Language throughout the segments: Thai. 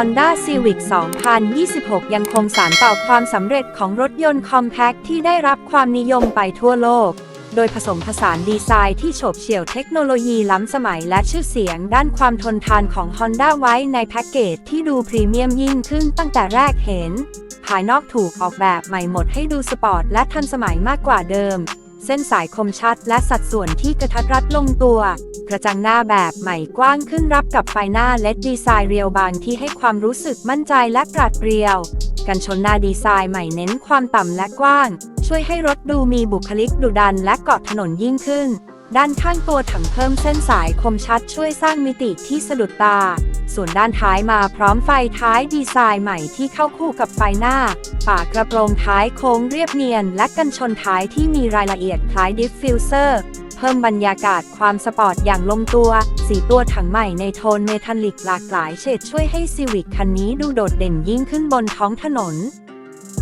Honda Civic 2026 ยังคงสานต่อความสำเร็จของรถยนต์คอมแพคที่ได้รับความนิยมไปทั่วโลก โดยผสมผสานดีไซน์ที่โฉบเฉี่ยวเทคโนโลยีล้ำสมัยและชื่อเสียงด้านความทนทานของ Honda ไว้ในแพ็กเกจที่ดูพรีเมียมยิ่งขึ้นตั้งแต่แรกเห็น ภายนอกถูกออกแบบใหม่หมดให้ดูสปอร์ตและทันสมัยมากกว่าเดิม เส้นสายคมชัดและสัดส่วนที่กระทัดรัดลงตัว กระจังหน้าแบบใหม่กว้างขึ้นรับกับไฟหน้าเลดดีไซน์เรียวบางที่ให้ความรู้สึกมั่นใจและปราดเปรียว กันชนหน้าดีไซน์ใหม่เน้นความต่ำและกว้าง ช่วยให้รถดูมีบุคลิกดุดันและเกาะถนนยิ่งขึ้น ด้านข้างตัวถังเพิ่มเส้นสายคมชัดช่วยสร้างมิติที่สะดุดตา ส่วนด้านท้ายมาพร้อมไฟท้ายดีไซน์ใหม่ที่เข้าคู่กับไฟหน้าฝากระโปรงท้ายโค้งเรียบเนียน และกันชนท้ายที่มีรายละเอียดคล้ายดิฟฟิวเซอร์ เพิ่มบรรยากาศความสปอร์ตอย่างลงตัว สีตัวถังใหม่ในโทนเมทัลลิกหลากหลายเฉดช่วยให้ซีวิกคันนี้ดูโดดเด่นยิ่งขึ้นบนท้องถนน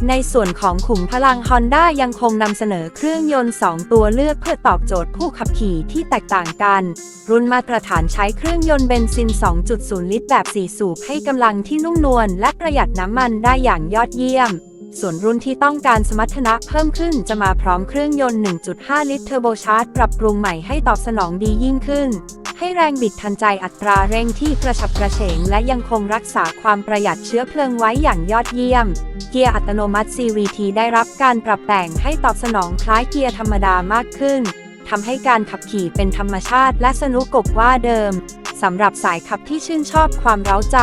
ในส่วนของขุมพลัง Honda ยังคงนำเสนอเครื่องยนต์ 2 ตัวเลือกเพื่อตอบโจทย์ผู้ขับขี่ที่แตกต่างกัน รุ่นมาตรฐานใช้เครื่องยนต์เบนซิน 2.0 ลิตรแบบ 4 สูบให้กำลังที่นุ่มนวลและประหยัดน้ำมันได้อย่างยอดเยี่ยม ส่วนรุ่นที่ต้องการสมรรถนะเพิ่มขึ้นจะมาพร้อมเครื่องยนต์ 1.5 ลิตรเทอร์โบชาร์จปรับปรุงใหม่ให้ตอบสนองดียิ่งขึ้น ให้แรงบิดทันใจอัตราเร่งที่กระฉับกระเฉง และยังคงรักษาความประหยัดเชื้อเพลิงไว้อย่างยอดเยี่ยม เกียร์อัตโนมัติ CVT ได้รับการปรับแต่งให้ตอบสนองคล้ายเกียร์ธรรมดามากขึ้นทำให้การขับขี่เป็นธรรมชาติและสนุกกว่าเดิมสำหรับสายขับที่ชื่นชอบความเร้าใจ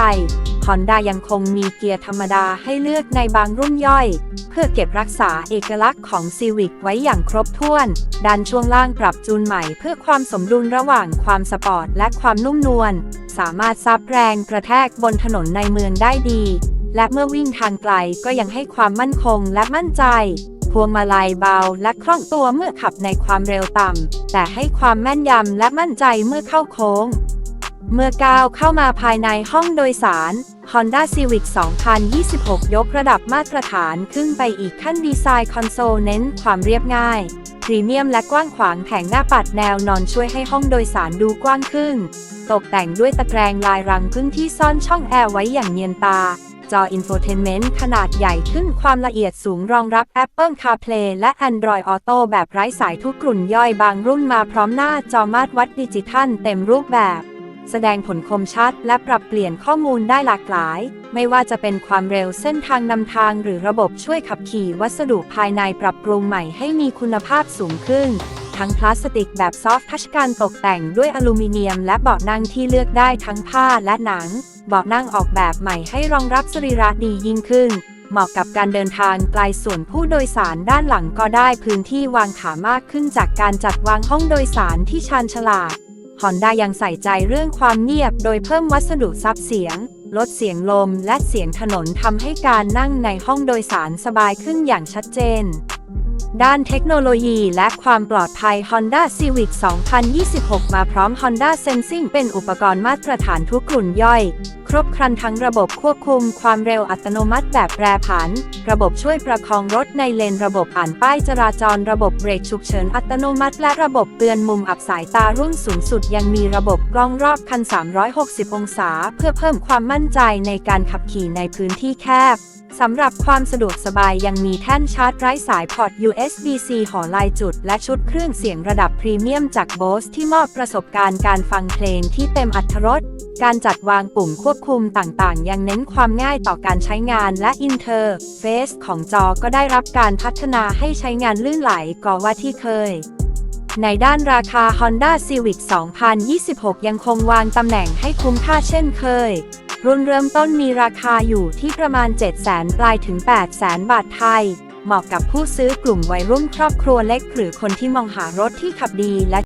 Honda ยังคงมีเกียร์ธรรมดาให้เลือกในบางรุ่นย่อย เพื่อเก็บรักษาเอกลักษณ์ของ Civic ไว้อย่างครบถ้วนด้านช่วงล่างปรับจูนใหม่เพื่อความสมดุลระหว่างความสปอร์ตและความนุ่มนวล สามารถซับแรงกระแทกบนถนนในเมืองได้ดี และเมื่อวิ่งทางไกลก็ยังให้ความมั่นคงและมั่นใจพวงมาลัยเบาและคล่องตัวเมื่อขับในความเร็วต่ำ แต่ให้ความแม่นยำและมั่นใจเมื่อเข้าโค้ง เมื่อก้าวเข้ามาภายในห้องโดยสาร Honda Civic 2026 ยกระดับมาตรฐานขึ้นไปอีกขั้นดีไซน์คอนโซลเน้นความเรียบง่าย พรีเมียมและกว้างขวางแผงหน้าปัดแนวนอนช่วยให้ห้องโดยสารดูกว้างขึ้น ตกแต่งด้วยตะแกรงลายรังพึ่งที่ซ่อนช่องแอร์ไว้อย่างเนียนตา จออินโฟเทนเมนต์ขนาดใหญ่ขึ้นความละเอียดสูงรองรับ Apple CarPlay และ Android Auto แบบไร้สายทุกกลุ่นย่อยบางรุ่นมาพร้อมหน้าจอมาตรวัดดิจิทัลเต็มรูปแบบ แสดงผลคมชัด และปรับเปลี่ยนข้อมูลได้หลากหลาย ไม่ว่าจะเป็นความเร็วเส้นทางนำทางหรือระบบช่วยขับขี่วัสดุภายในปรับปรุงใหม่ให้มีคุณภาพสูงขึ้น ทั้งพลาสติกแบบซอฟท์ทัชการตกแต่งด้วยอลูมิเนียม และเบาะนั่งที่เลือกได้ทั้งผ้าและหนังเบาะนั่งออกแบบใหม่ให้รองรับสรีระดียิ่งขึ้นเหมาะกับการเดินทางไกลส่วนผู้โดยสารด้านหลังก็ได้พื้นที่วางขามากขึ้นจากการจัดวางห้องโดยสารที่ชาญฉลาด ฮอนด้ายังใส่ใจเรื่องความเงียบโดยเพิ่มวัสดุซับเสียง ลดเสียงลมและเสียงถนนทำให้การนั่งในห้องโดยสารสบายขึ้นอย่างชัดเจน ด้านเทคโนโลยีและความปลอดภัย Honda Civic 2026 มาพร้อม Honda Sensing เป็นอุปกรณ์มาตรฐานทุกกลุ่นย่อย ครบครันทั้งระบบควบคุมความเร็วอัตโนมัติแบบแปรผัน ระบบช่วยประคองรถในเลนระบบอ่านป้ายจราจร ระบบเบรกฉุกเฉินอัตโนมัติ และระบบเตือนมุมอับสายตารุ่นสูงสุด ยังมีระบบกล้องรอบคัน 360 องศา เพื่อเพิ่มความมั่นใจในการขับขี่ในพื้นที่แคบ สำหรับความสะดวกสบายยังมีแท่นชาร์จไร้สายพอร์ต USB-C หอลายจุด และชุดเครื่องเสียงระดับพรีเมียมจาก Bose ที่มอบประสบการณ์การฟังเพลงที่เต็มอรรถรส การจัดวางปุ่มควบคุมต่างๆ ยังเน้นความง่ายต่อการใช้งานและอินเทอร์เฟซของจอก็ได้รับการพัฒนาให้ใช้งานลื่นไหลกว่าที่เคยในด้านราคา Honda Civic 2026 ยังคงวางตำแหน่งให้คุ้มค่าเช่นเคย รุ่นเริ่มต้นมีราคาอยู่ที่ประมาณ 700,000ปลายถึง800,000 บาทไทย เหมาะกับผู้ซื้อกลุ่มวัยรุ่นครอบครัวเล็ก หรือคนที่มองหารถที่ขับดีและ